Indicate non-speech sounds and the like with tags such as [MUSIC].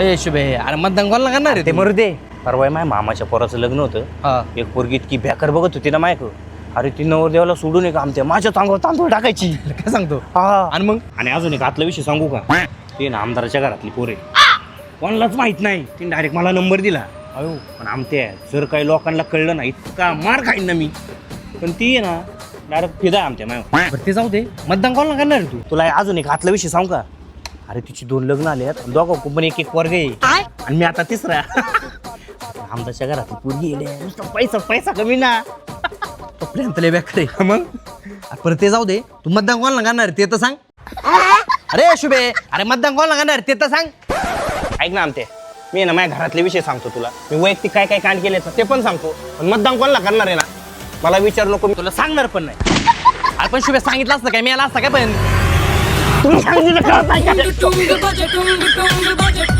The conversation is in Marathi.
ए शुभे अरे मतदान कोणाला करणार आहे ते? मरू दे. परवा माझ्या मामाच्या पोराचं लग्न होतं. हा. एक पोरगी इतकी बेकार बघत होती ना मायक. अरे ती नवरदेवाला सोडून एक आमच्या माझ्या चांगवर तांदूळ टाकायची. [LAUGHS] काय सांगतो? हा. आणि मग? आणि अजून एक आतला विषय सांगू का? ते ना आमदाराच्या घरातली पोरे कोणालाच माहीत नाही. तिने डायरेक्ट मला नंबर दिला. अयो. पण आमते जर काही लोकांना कळलं ना इतका मार खाईन ना मी. पण ती आहे ना डायरेक्ट फिदा आमच्या माय बरं ते जाऊ दे. मतदान कोणाला करणार आहे तू? तुला अजून एक आतला विषय सांगू का? अरे तिची दोन लग्न आले आहेत. दोघं पण एक एक वर्ग आहे. आणि मी आता तिसरा. आमदारच्या घरातली पोरगी येडे नुसतं पैसा पैसा कमी ना. पर्यंत लय आहे. मग? परत ते जाऊ दे. तू मतदान कोणाला करणार आहे ते तर सांग. अरे शुभे. अरे मतदान कोणाला करणार आहे ते तर सांग. ऐक ना आमते. मी ना माझ्या घरातले विषय सांगतो तुला. मी वैयक्तिक काय काय कांड केले ते पण सांगतो. पण मतदान कोणाला करणार आहे ना? मला विचार नको. मी तुला सांगणार पण नाही. अरे पण शुभे सांगितलं असतं काय? मी आला असता काय पण? तुम्ही सांगितलं का? Tung